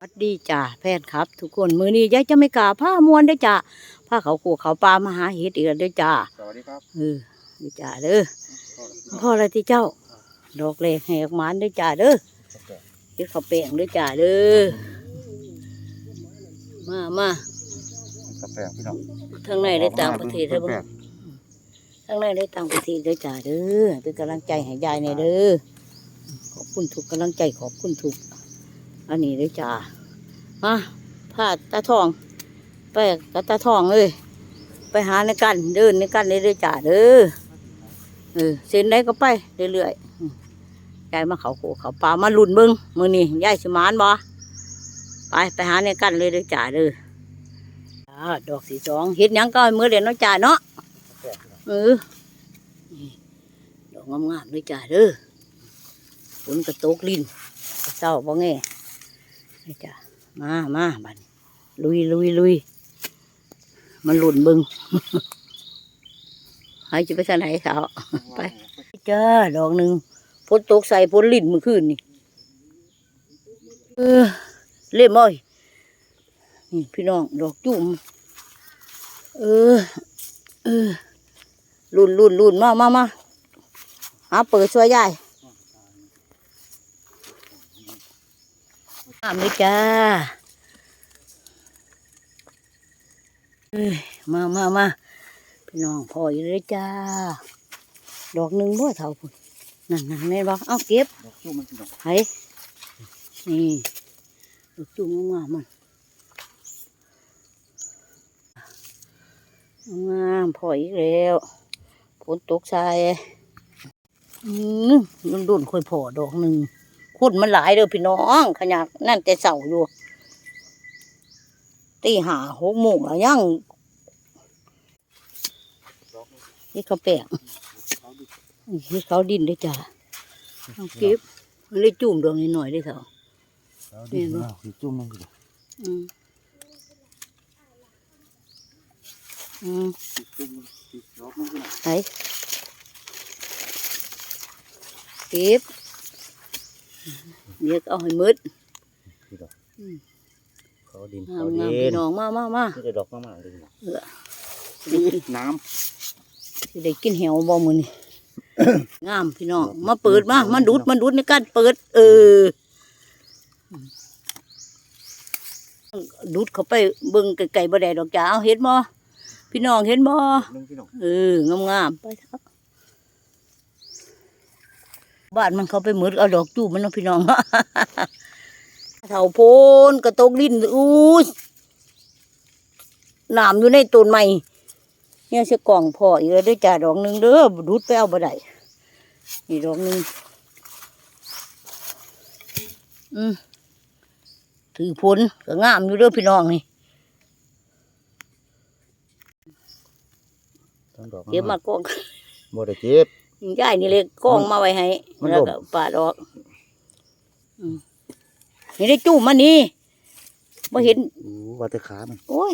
สวัสดีจ้าแฟนครับ ทุกคนมือนี้ยายจะไม่กล้าผ้ามวนได้อจ้าผ้าเขาขู่เขาปลามาหาเห็ดอีกแล้วเด้อจ้าสวัสดีครับเออเด้อจ้าเด้อพ่ออะไรที่เจ้า ดอกเล็กแหกหมานเด้อจ้าเด้อเฮ็ดข้าวแป้งเด้อจ้าเด้อมามากาแฟพี่น้องทางในได้ต่างประเทศได้อแปบ่ลกทางในได้ต่างประเทศเด้อจ้าเด้อเป็นกำลังใจให้ยายในอยเด้อขอบคุณทุกกำลังใจขอบคุณทุก อันนี้เด้อจ้ามาพาตาทอง ไปกับตาทองเลย ไปหาในกันเดินในกันเรื่อยๆจ่าเด้อเออเส้นไหนก็ไปเรื่อยๆอืมยายมาเขาโขเขาป่ามาลุ่นเบิ้งมือนี่ยายสมานบ่ไปไปหาในกันเลยเด้อจ่าเด้อจ้าดอกสีสองเฮ็ดยังก็มือเด่นเนาะจ่าเนาะเออดอกงามๆเลยจ่าเด้อฝนกระตกลิ้นเศร้าบ่แง่ นี่จ้ามามาบัดนี้ลุยลุยลุยมันหลุนเบึงให้จะไปทางไหนสาวไปจ้าดอกหนึ่งฝนตกใส่ฝนลิ้นเมื่อคืนนี่เออเล่มอ้อยนี่พี่น้องดอกจุ่มเออ เออรุ่นรุ่นรุ่นมามามาหาเปิดช่วยยาย น้ำเลยจ้าเอ้ยมามามาพี่น้องพ่ออยู่เลยจ้า ดอกหนึ่งบ่เท่าพุ่นนั่นนั่นแม่นบอกเอาเก็บดอกชูมันพี่น้องไห้นี่ดอกจุ่มงามๆมันงามพ่ออีกแล้วฝนตกใส่อืมมันโดนค่อยพอดอกหนึ่ง คุดมันหลายเด้อพี่น้องขยักนั่นแต่เสาอยู่ตีหาหกโมงแล้วยังนี่เขาแปลงนี่เขาดินได้อจ้าเอาเก็บมันเลยจุ่มดอกนิดหน่อยได้เถอะแล้วดีพี่น้องคือจุ่มมันอืมอืมจุ่มมันคือดอกมันพี่น้องไหนเก็บ เดี๋ยวเอาให้มืดพี่น้องอืมเขาดินงาเขามดิงามนพี่น้องมามามานี่จะดอกมากๆเลยพี่น้องเออน้สิได้กินเหี่ยวบ่มื้อนี่งามพี่น้องมาเปิดมามันดูดมันดูดในการเปิด เออ ดูดเข้าไปเบิ่งไกลๆบ่ได้ดอกจ้าเอาเห็นบ่พี่น้องเห็นบ่ำนึงพี่น้องเอองามๆไปเถอะ บ้านมันเขาไปเหมือนเอาดอกจูบมันเนาะพี่น้องเถาโพนกระตกดินอู้ยน้ำอยู่ในต้นไม้เนี่ยเสียกล่องพออีกแล้วได้อจ่าดอกหนึ่งเด้อดูดไปเอาบ่ได้นี่ดอกหนึ่งอืมถือผลก็งามอยู่เด้อพี่น้องนี่ทั้งดอกเก็บมากองบ่ได้เก็บ ยายนี่เลยกล้องมาไว้ให้มันแล้วล่มก็ปาดออกอืมนี่ได้จุ่มมานี่มาเห็นอู้ว่าแต่ขามันโอ้ย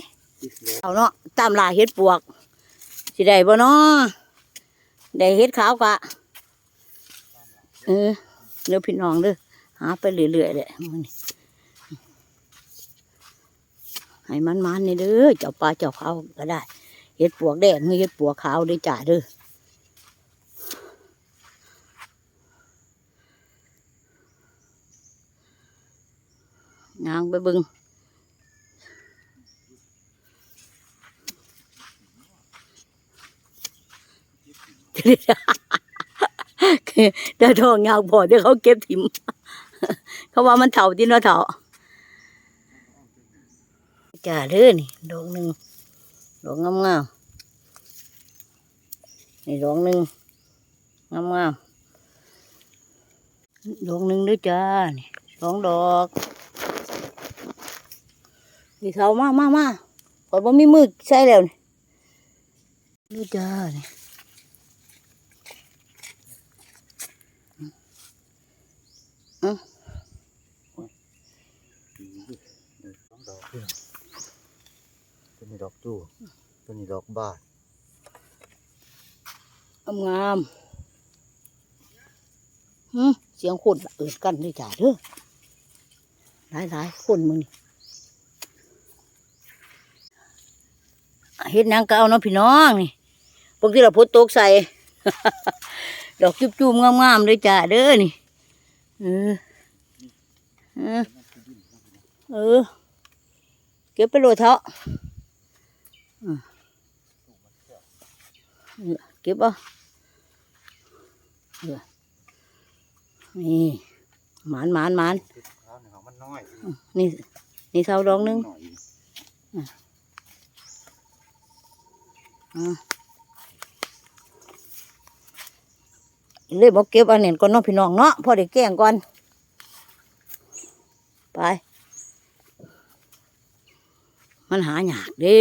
เอาเนาะตามลาเห็ดปวกสิได้บ่เนาะได้เห็ดขาวกะเออเดี๋ยวพี่น้องเด้อหาไปเรื่อยๆแหละมื้อนี้ให้มันมันๆนี่เด้อเจ้าปลาเจ้าเขาก็ได้เห็ดปวกแดงหรือเห็ดปวกขาวเด้อจ่าเด้อ ยางไปบึงเดินทองยาวพอเดี๋ยวเขาเก็บถิ่มเขาว่ามันเถาที่เนาะเถาจ่าเด้อนี่ดอกหนึ่งดอกงามงามๆนี่ดอกหนึ่งงามงามๆดอกหนึ่งด้วยจ้านี่สองดอก นี่เถามากมามาขอยบ่มีมือใส่แล้วนี่นี่จ้านี่สองดอกพี่น้องตัวนี้ดอกจูตัวนี้ดอกบาทงามงามๆหึเสียงคนเอิดกันด้วยจ้าเด้อหลายหลายคนมึงนี่ เฮ็ดหนังก็เอาเนาะพี่น้องนี่พวกที่เราพดตกใส่ ดอกจุบๆงามๆเลยจ้าเด้อนี่เออเออเออเก็บไปโหลดเถอะอืมเนี่ยเก็บเอะนี่หมานหมานหมานข้าวเหนียวมันน้อยนี่นี่เสาดอกหนึง หน่อย อ่า เลยบอกเก็บอันนี้ก่อนน้องพี่น้องเนาะพอได้แกล้งก่อน ไป มันหายากเด้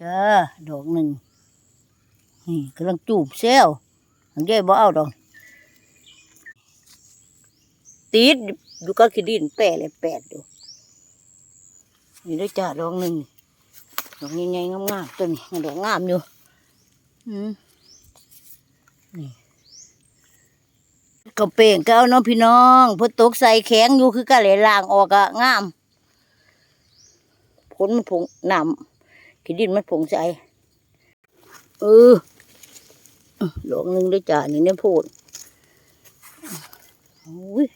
จ้าดอกหนึ่งนี่กำลังจูบเซลหังแย่บ่เอาดอกติดอยู่ก็ขี้ดินแปะเลยแปดอยู่นี่ได้จ้าดอกหนึ่ง อกใหญ่ๆงามๆตัวนี้ดอกงามอยู่นี่กระเป่งก็เอาน้องพี่น้องพอตกใส่แข็งอยู่คือกะเลยล่างออกอะงามผลมันผงหนำขี้ดินมันผงใสเออดอกหนึ่งได้อจ้านี่เนี่ยพูดโอ้ย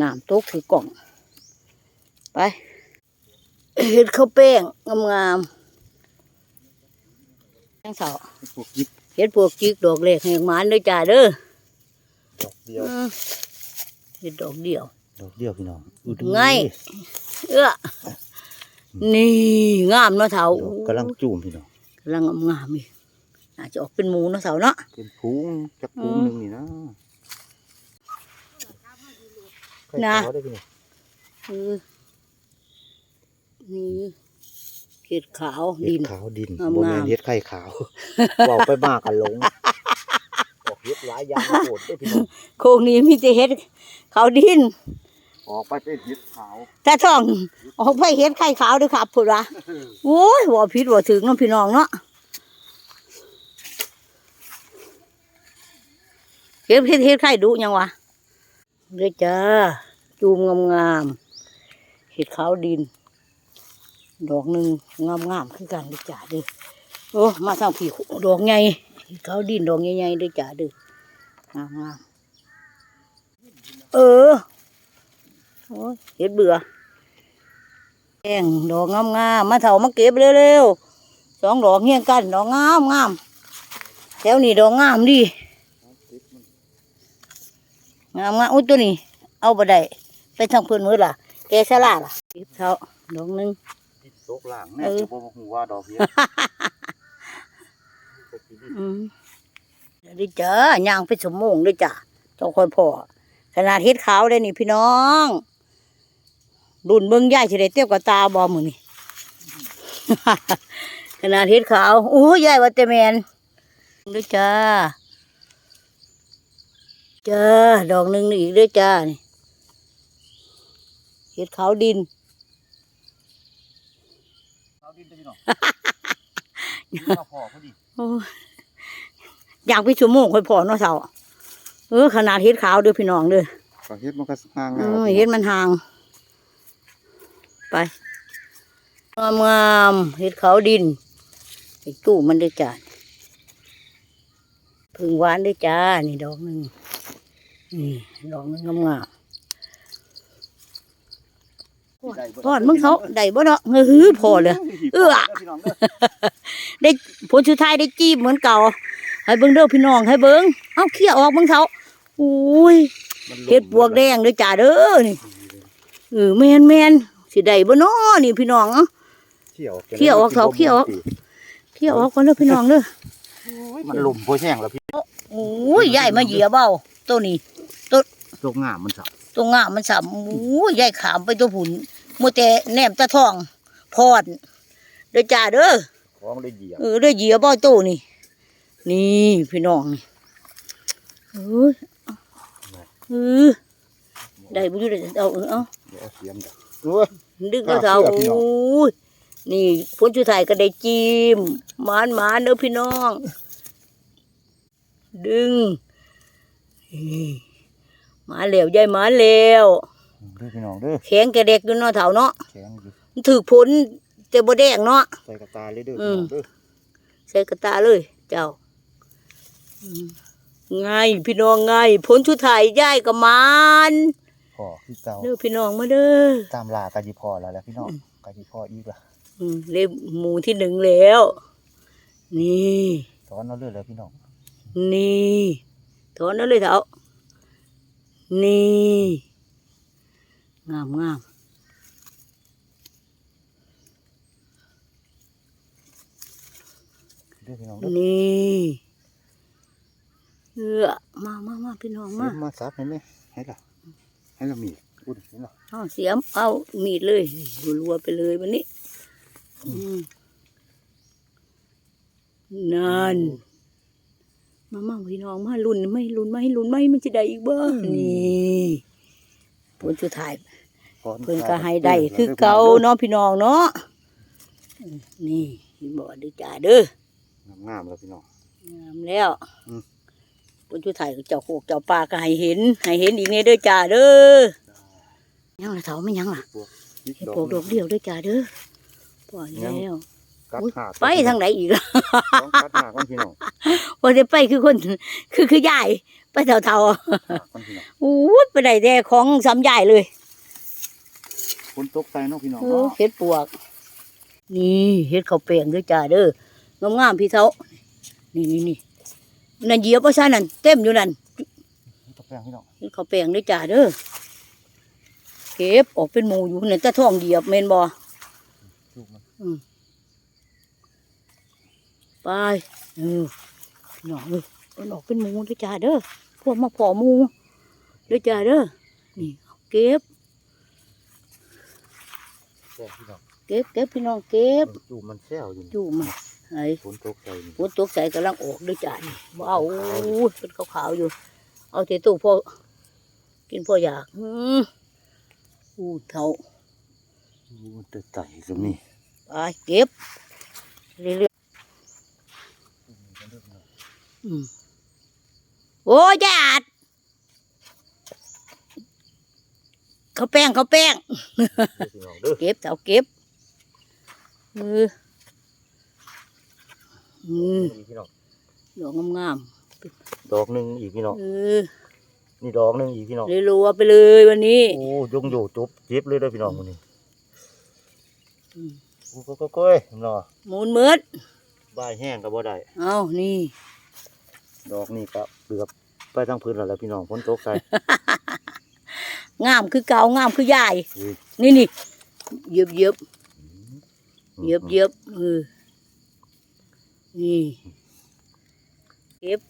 น้ำตกถือกล่อง ไปเห็ดข้าวแป้งงามๆ ทั้งเสาพวกยิบเห็ดพวกจิกดอกเล็กแหงหมานเด้อจ้าเด้อดอกเดียวอืมเห็ดดอกเดียว ดอกเดียวพี่น้องอุดไงเอื้อนี่งามเนาะเสาดอกกำลังจูมพี่น้องกำลังงามๆอีกอาจจะออกเป็นหมูเนาะเสาเนาะ เป็นพุงจักพุงอืมหนึ่งนี่นะนะไข่ขาวได้พี่น้องเออนี่ เห็ดขาวเห็ดิดนขาวดินงามๆโบแมนเห็ดไข่ขาวบอกไปมากกันหลงออกเห็ดหลายอย่างโคตรได้พี่น้องโคงนี้มีแต่เห็ดขาวดิน ออกไปเป็นเห็ดขาวถ้าท่องออกไปเห็ดไข่ขาวด้วยครับพูดว่าโอ้ยว่าผิดว่าถึงเน้องพี่น้องเนาะเห็ดเห็ดเห็ดไข่ดุยังวะเด้อจ้าจูมงามๆเห็ดขาวดิน ดอกหนึ่งงามๆคือกันเด้อจ้าเด้อโอ้มาทางผีดอกใหญ่เขาดินดอกใหญ่ๆเด้อจ้าเด้องามเออโอ้ยเห็ดเบื่อแกงดอกงามงามมาเถามาเก็บเร็วๆสองดอกเฮียกันดอกงามงามแถวนี้ดอกงามดีงามงามอุ้ยตัวนี้ เอาไปได้ไปทางเพื่อนมือล่ะแกสลาล่ะเก็บเถาดอกหนึง ติดตกล่างแน่เออจะบอกหูว่าดอกเห็ดอืมเดี๋ยวดิจ้าย่างไปสมมงด้วยจ้ะต้องคอยพอขนาดเฮ็ดขาวเลยนี่พี่น้องดุนเบิ้งย่ายสิได้เตี้ยวกับตาบอมือนี่ขนาดเฮ็ดขาวโอ้ยยายว่าแต่แมนด้วยจ้าจ้าดอกหนึ่งนี่อีกด้วยจ้านี่เฮ็ดขาวดิน เอาดินไปพี่น้องเอาพอพอดีโอ้ยอยากไปชั่วโมงค่อยพอเนาะเสาเออขนาดเฮ็ดขาวเด้อพี่น้องเด้อก็เฮ็ดมันก็ห่างเอแล้วอเฮ็ดมันห่าง ไปงามงามๆเฮ็ดขาวดินไอ้ตู้มันเด้อจ้าพึ่งหวานเด้อจ้า นี่ดอกหนึงนี่ดอกหนึงงามงาม ๆพอดมึงเขาได้บ่เนาะเฮ้อพอเลยเอื้อพี่น้องเด้อได้ผลสุดท้ายได้จีบเหมือนเก่า ให้เบิ่งเด้อพี่น้องให้เบิ่งเอาเขี้ยออกเบิ่งเขาอุ้ยมันลงเฮ็ดบวกแดงเด้อจ้าเด้อนี่เออแม่นแม่นสิได้บ่น้อนี่พี่น้องเอ้าเขี่ยวเขี่ยวออกเถาเขี่ยวออกเขี้ยออกก่อนเด้อพี่น้องเด้อมันลุ่มโพแห้งแล้วพี่โอ้ยยายมาเหยียบเอาตัวนี้ตกงามมันสับ ตัวงามมันสับโอ้ยยายขามไปตัวผุนมัวแต่แนมตะทองพอดเด้อจ้าเด้อของได้เหยียบเออได้เหยียบเอาตู้นี่ นี่พี่น้องนี่เออเออได้บุญได้เอาเออเอาเดี๋ยวเอาเสียมดอกโอ้ยดึงเอาเท้าอะเชื่อพี่น้องโอ้ยนี่พ้นชุดไทยก็ได้จิ้มหมานหมานเด้อพี่น้อง ดึงนี่ มาแล้วยายมาแล้วเด้อพี่น้องเด้อแข็งกระเด็กอยู่เนาะเฒ่าเนาะแข็งอยู่มันถือผลแต่บ่แดงเนาะ ใส่กระตาเลยเด้ออืพี่มน้องเด้อใส่กระตาเลย เจ้าอืมไงพี่น้องไงผลชุดไทายยายกับมานพ่อคือเก่าเด้อพี่น้องมาเด้อตามลากะจิพ่อแล้วแหละพี่น้องกะจิพ่ออีกล่ะอืมเล่มหมู่ที่หนึ่งแล้ว นี่สอนเอาเลยแล้วพี่น้องนี่ถอนเอาเลยเถอะ นี่งามงามเด้อพี่น้องเด้อนี่เออมามามาพี่น้องมามามาซับให้แม่ให้ล่ะให้ละมีดอุ้ยเห็นล่ะเอาเสียมเอามีดเลยรัวๆไปเลยวันนี้อืมนั่น มามาพี่น้องมาลุ้นไหม่ลุ้นไหมลุ้นไหมมันจะได้อีกบ้างนี่ผลสุดท้ายพอเพิ่นก็ให้ได้คือเก่าเนาะพี่น้องเนาะนี่บ่ได้จ่าเด้องามๆแล้วพี่น้องงามแล้วอืมผลสุดท้ายก็เจ้าโคกเจ้าป่าก็ให้เห็นให้เห็นอีกนี่เด้อจ่าเด้อยังละเถาไม่ยังล่ะอีกเฮ็ดปลูกดอกเดียวเด้อจ่าเด้อปล่อยแล้ว กัดอุ๊ยหากไปทางไหนอีกล่ะต้องกัดหากก่อนพี่น้องว่าจะไปคือคนคือคือยายไปเท่าเท่าหากก่อนพี่น้องๆอู้ยไปได้แต่ของซ้ำยายเลยฝนตกใส่เนาะพี่น้องเออเนาะเฮ็ดปวก นี่เฮ็ดข้าวแป้งด้วยจ้าเด้องามๆพี่เท่านี่นี่นี่นั่นเหยียบว่าซ่านั่นเต็มอยู่นั่นตกแป้งพี่น้องเฮ็ดข้าวแป้งด้วยจ้าเด้อเก็บออกเป็นหมูอยู่นั่นแต่ท้องเหยียบแม่นบ่จูบมัน ไปเออพี่น้องเอ้ยมันออกเป็นหมูด้วยจ้าเด้อพวกมาพอหมูด้วยจ้าเด้อนี่เอาเก็บแซ่บพี่น้องเก็บเก็บพี่น้องเก็บจูบมันแซวอยู่นี่จูมันไอ้ฝนตกใส่นี่ฝนตกใส่กำลังออกด้วยจ้านี่ว้าวเป็นขาวๆอยู่ เอาเทตู้พ่อกินพ่ออยากอืมอู้เท่าอู้แต่ไต่ก็มีไปเก็บเรื่อยๆอืม โอ้ยญาติเขาวแป้งเขาวแป้งเด้อพี่น้องเด้อเก็บเท่าเก็บเอออืมนี่พี่น้องดอกงามดอกหนึงอีกพี่น้องๆเออนี่ดอกหนึงอีกพี่น้องเลยรัวไปเลยวันนี้โอ้ยงอยู่จุบเจ็บเลยเด้อพี่น้องมื้อนี้อืมโอ้ก็ก้อยๆเนาะหมูนมืดบ่ายแห้งก็บ่ได้เอานี่ ดอกนี่ก็เกือบไปทางพื้นแล้วแหละพี่น้องฝนตกใส่ งามคือเก่างามคือยายอุ้ย นี่นี่เหยียบเหยียบเหยียบเหยียบเออนี่เก็บ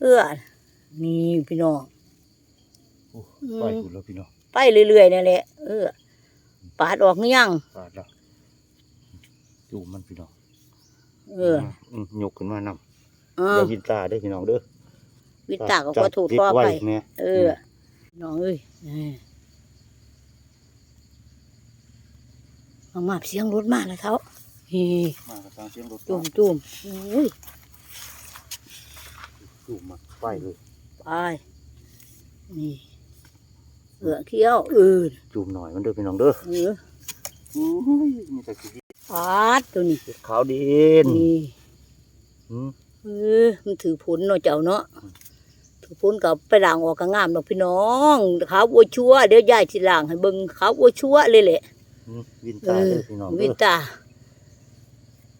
เอื้อนี่พี่น้อง โอ้ไปพุ่นแล้วพี่น้องไปเรื่อยๆนั่นแหละเออปาดออกหรือยังปาดแล้วจูบมันพี่น้องเออ มยกขึ้นมานำ เออ ย่าอวินตาเด้อพี่น้องเด้อวิตาก็ขอโทษจับขอติดไปไว้แม่เออ น้องเอ้ยเออมามาเสียงรถมาแล้วเท้าฮีมากับทางเสียงรถจุ่มจุ่มโอ้ยจูบมาไปเลยไปนี่เอือเขี้ยวเออจูบหน่อยมันเด้อพี่น้องเด้อเอออุ้ยมีแต่ขี้ปาดตัวนี้ขาวดินนี่ อืมเออมันถือผลเนาะเจ้าเนาะถือผลกับไปล้างออกก็งามดอกพี่น้องขาวบัวชัวเดี๋ยวยายสิล้างให้เบิ่งขาวบัวชัวเลยแหละอืมวินเอตาอเด้อพี่น้องวิเด้อตา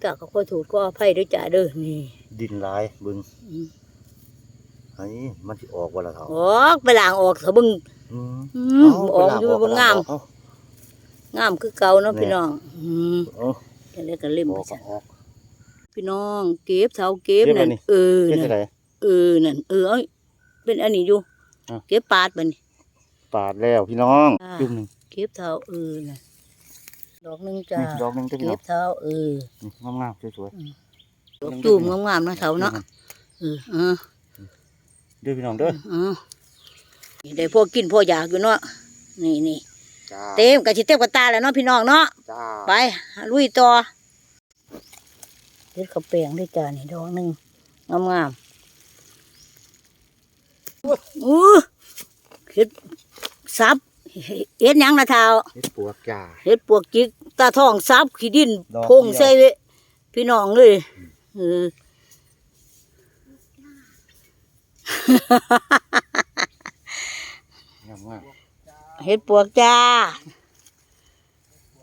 ตาก็ขอโทษก็อภัยด้วยจ้าเด้อนี่ ดินหลายเบิ่งอืมไอ้มันสิออกว่าละเขาออกไปล้างออกเถอะเบิ่งอืมอืมออกอยู่บ่งามเอางามคือเก่าเนาะพี่น้องอืมเอาจะเรียกกันเล่มอไปอกจ้ะออก พี่น้อง เก็บเสาเก็บเก็บอะไรนั่นนี่เออเป็นนั่นไงเออนั่นเออเอ้ยเป็นอันนี้อยู่อะเก็บปาดบัดนี้ปาดแล้วพี่น้องอ่าจุ่มหนึ่งเก็บเท้าเออน่ะดอกหนึงจ้านี่ดอกหนึงเด้อพี่เก็น้อบงเท้าเออนี่งามๆสวยดอกจูมงามๆเนาะเท้าเนาะเออเออๆเด้อพี่น้องเด้อเออนี่ได้พ่อกินพ่ออยากอยู่เนาะนี่นี่จ้าเต็มกะสิเต็มกระตาแล้วเนาะพี่น้องเนาะจ้าไปลุยต่อ เด็ดข้าวแป้งด้วยจ้านี่ดอกหนึ่งงามงามๆอู้ฮ็ดซับเฮ็ดหยังนะเท้าเฮ็ดปวกจ่าเฮ็ดปวกจิกตาทองซับขี้ดินดอกพงใส่ไว้พี่น้องเลยเอองามมากเฮ็ดปวกจ้า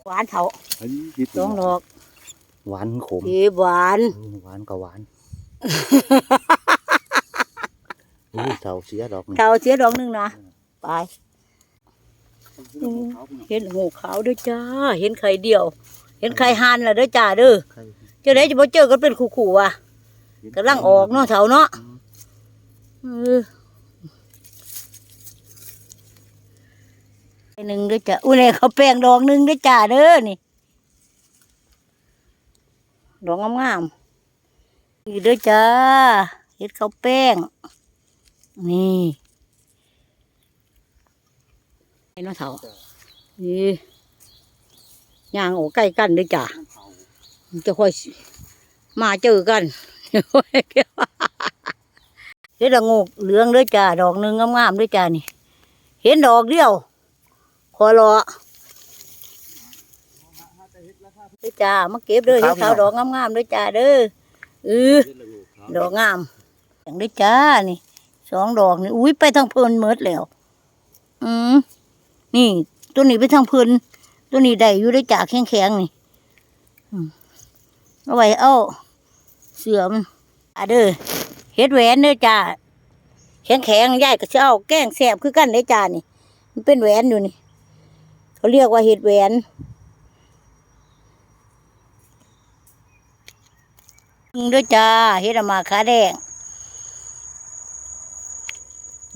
หวานเถาเฮ้ยคิดสองดอก หวานขมเฮ็ดหวานอืมหวานกับหวานอู้เสาเสียดอกหนึ่งเถาเสียดอกหนึงนะไปเห็นหูขาวด้วยจ้า เห็นไข่เดียว เห็นไข่หันล่ะเด้อจ้าเด้อใครเจ้าได้จะบ่เจอกันเป็นคู่ๆว่ะกำลังออกเนาะเถาเนาะเออไอ้หนึ่งด้วยจ้าอุ้ยเนี่ยเขาแป้งดอกหนึ่งด้วยจ้าเด้อนี่ ดอกงามๆนี่เด้อจ้าเฮ็ดข้าวแป้ง นี่ไอ้เนาะเถานี่ย่างออกใกล้กันด้อจ้าจะค่อยมาเจอกันเฮ็ดละโงกเหลืองเด้อจ้าดอกหนึ่งงามๆด้อจ้านี่ เห็นดอกเดียวขอรอ เด้อจ้ามาเก็บเด้อเฮ็ดขาวดอกงามๆเด้อจ้าเด้อเออดอกงาม อย่างได้จ้านี่สองดอกนี่อุ้ยไปทางเพลินเมิดแล้ว อืมนี่ตัวนี้ไปทางเพลินตัวนี้ได้อยู่ได้จากแข็งแข็งๆนี่อืมเอาไว้เอาเสื่อมอะเด้อเฮ็ดแหวนเด้อจ้าแข็งแข็งๆยายก็จะเอาแกล้งแสบคือกันได้อจ้านี่ มันเป็นแหวนอยู่นี่ เขาเรียกว่าเฮ็ดแหวน เด้อจ้าเฮ็ดเอามาขาแดง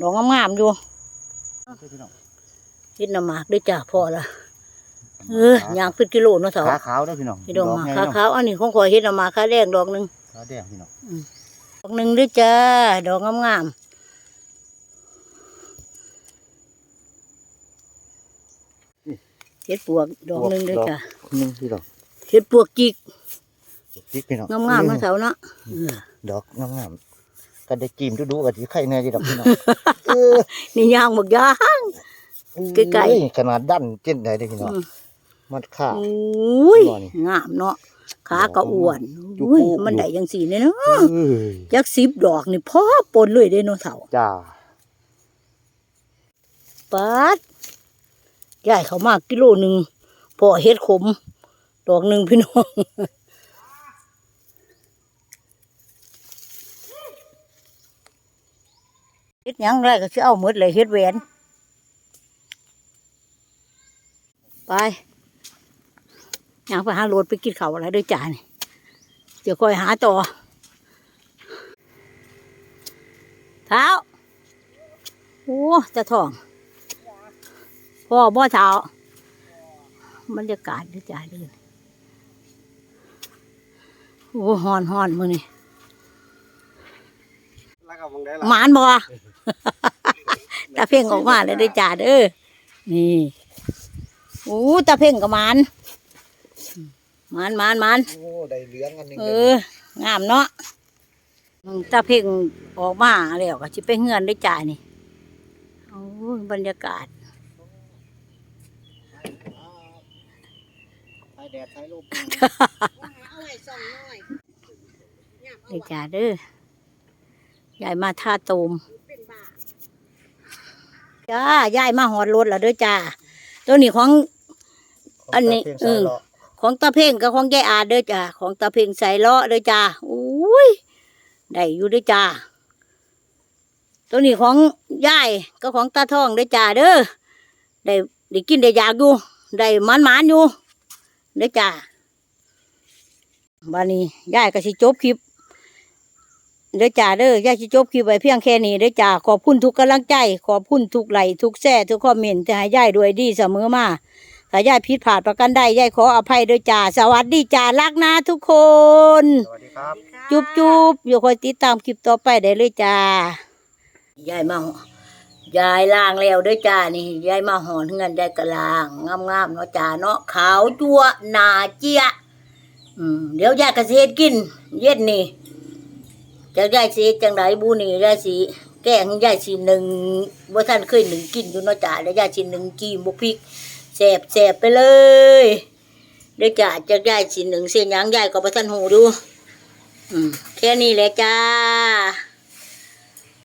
ดอกงามๆอยู่เฮ็ดน้ำหมากด้วยจ้าพอละเออย่างเป็นกิโลเนาะเถาขาขาวเด้อพี่น้องเฮ็ดดอกหมากไงขาเนาะขาวอันนี้ของข่อยเฮ็ดน้ำหมากขาแดงดอกหนึงขาแดงพี่น้องดอกหนึงด้วยจ้าดอกงามๆเฮ็ดปวกดอกหนึงด้วยจ้าหนึ่งพี่น้องเฮ็ดปวกจิก จิกพี่น้องงามๆเนาะเถาเนาะเออดอกงามๆก็ได้จิ้มดูๆกับที่ไข่แน่จีดอกพี่น้องเออนี่ย่างบักย่างไกลๆเอ้ยขนาดดันเจ็ดได้เด้อพี่น้องอืมมัดขาอุ้ยบ่นี่งามเนาะขาก็อ้วนจุกอุ้ยปุ๊มันได้จังสี่เนี่ยเนาะเอ้ยจักสิบดอกนี่พอปนเลยเด้เนาะเฒ่าจ้าปัดยายเขามากิโลหนึ่งพอเฮ็ดขม ดอกหนึ่งพี่น้อง เฮ็ดหยังไรก็สิเอาหมดเลยเฮ็ดแหวนไปย่างไปหาโรดไปกินข้าวอะไรด้วยจานี่เดี๋ยวคอยหาต่อเท้าโอ้จะท้อง พ่อบ่เท้าบรรยากาศด้วยจ้าเด้อโอ้ฮอนฮอนมือนี่ แล้วก็มองได้หมานบ่ตาเพ่งออกมาเลยด้วยจ้าเด้อนี่โอ้ตาเพ่งกับหมานหมานหมานหมานโอ้ได้เหลืองอันหนึงเออ งามเนาะตาเพ่งออกมาแล้วก็สิไปเฮือนด้วยจ้านี่โอ้ยบรรยากาศใช้แดดใช้ลมเด้อจ้าเด้อ ยายมาท่าตูมจ้ายายมาหอดรถแล้วเด้อจ้าตัวนี้ของ อันนี้เออของตาเพ่งกับของยายอาเด้อจ้าของตาเพ่งใส่เลาะเด้อจ้าอุ้ยได้อยู่เด้อจ้าตัวนี้ของยายก็ของตาทองเด้อจ้าเด้อได้ได้กินได้อยากอยู่ได้มันมันๆอยู่เด้อจ้าบันนี้ยายก็สิจบคลิป เด้อจ้าเด้อยายสิจบคลิปไว้เพียงแค่นี้เด้อจ้าขอบคุณทุกกำลังใจ ขอบคุณทุกไลค์ทุกแซ่ทุกคอมเมนต์ที่ให้ยายด้วยดีเสมอมาถ้ายายผิดพลาดประกันใดยายขออภัยด้วยจ้าสวัสดีจ้ารักนะทุกคน สวัสดีครับ จุบจุบอยู่คอยติดตามคลิปต่อไปได้เลยจ้ายายมาหยายล่างแล้วเด้วยจ้านี่ยายมาหอนเงินยายกะล่างงามๆเนาะจ้าเนาะขาวจัวหนาเจียอืมเดี๋ยวยายกระเซ็ดกิน เย็นนี่ จะยายสีจังไรบูนี่ยายสีแกงยายสีหนึ่งบ่ท่านเคยหนึ่งกินอยู่เนาะจ่าแล้วยายสีหนึ่งกีบุกพริกแสบแสบไปเลยเดี๋ยวจ่าจะยายสีหนึ่งเสียงยังยายก็บ่ท่านหูดูอืมแค่นี้แหละจ้า